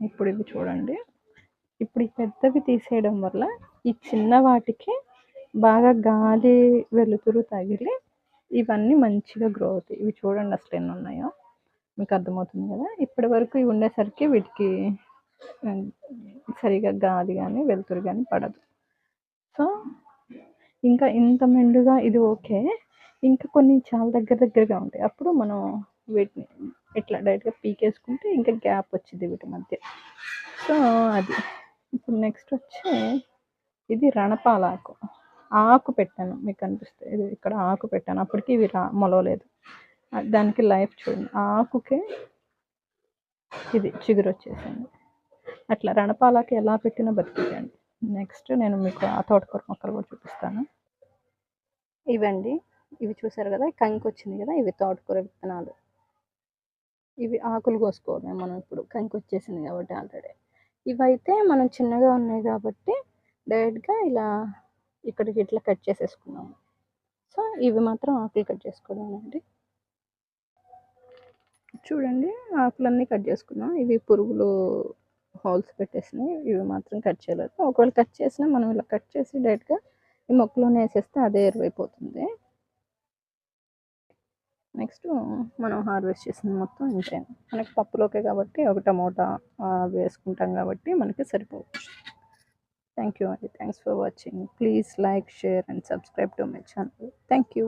ఇప్పుడు ఇవి చూడండి. ఇప్పుడు ఈ పెద్దవి తీసేయడం వల్ల ఈ చిన్న వాటికి బాగా గాలి వెలుతురు తగిలి ఇవన్నీ మంచిగా గ్రో అవుతాయి. ఇవి చూడండి అసలు ఎన్ని ఉన్నాయో. మీకు అర్థమవుతుంది కదా? ఇప్పటి వరకు ఇవి ఉండేసరికి వీటికి సరిగా గాలి కానీ వెలుతురు కానీ పడదు. సో ఇంకా ఇంత మెండుగా ఇది ఓకే. ఇంకా కొన్ని చాలా దగ్గర దగ్గరగా ఉంటాయి. అప్పుడు మనం వీటిని ఇట్లా డైరెక్ట్గా పీకేసుకుంటే ఇంకా గ్యాప్ వచ్చింది వీటి మధ్య. సో అది. ఇప్పుడు నెక్స్ట్ వచ్చి ఇది రణపాలాకు ఆకు. పెట్టాను మీకు అనిపిస్తే. ఇది ఇక్కడ ఆకు పెట్టాను. అప్పటికి ఇవి రా మొలవలేదు. దానికి లైఫ్ చూడండి. ఆకుకే ఇది చిగురు వచ్చేసింది. అట్లా రణపాలకి ఎలా పెట్టినా బతికించండి నెక్స్ట్ నేను మీకు ఆ తోటకూర మొక్కలు కూడా చూపిస్తాను. ఇవండి. ఇవి చూసారు కదా? కంకి వచ్చింది కదా? ఇవి తోటకూర విత్తనాలు. ఇవి ఆకులు కోసుకోవడమే మనం ఇప్పుడు. కంకి వచ్చేసింది కాబట్టి ఆల్రెడీ. ఇవైతే మనం చిన్నగా ఉన్నాయి కాబట్టి డైరెక్ట్గా ఇలా ఇక్కడికి ఇట్లా కట్ చేసేసుకున్నాము. సో ఇవి మాత్రం ఆకులు కట్ చేసుకోవడం అండి. చూడండి ఆకులన్నీ కట్ చేసుకున్నాం. ఇవి పురుగులు హోల్స్ పెట్టేసినాయి ఇవి మాత్రం కట్ చేయలేదు. ఒకవేళ కట్ చేసినా మనం ఇలా కట్ చేసి డైరెక్ట్గా ఈ మొక్కలోనే వేసేస్తే అదే ఎరువైపోతుంది. నెక్స్ట్ మనం హార్వెస్ట్ చేసింది మొత్తం ఇంతే. మనకి పప్పులోకే కాబట్టి ఒక టమోటా వేసుకుంటాం కాబట్టి మనకి సరిపోవచ్చు థ్యాంక్ యూ అండి. Thanks for watching please like share and subscribe to my channel thank you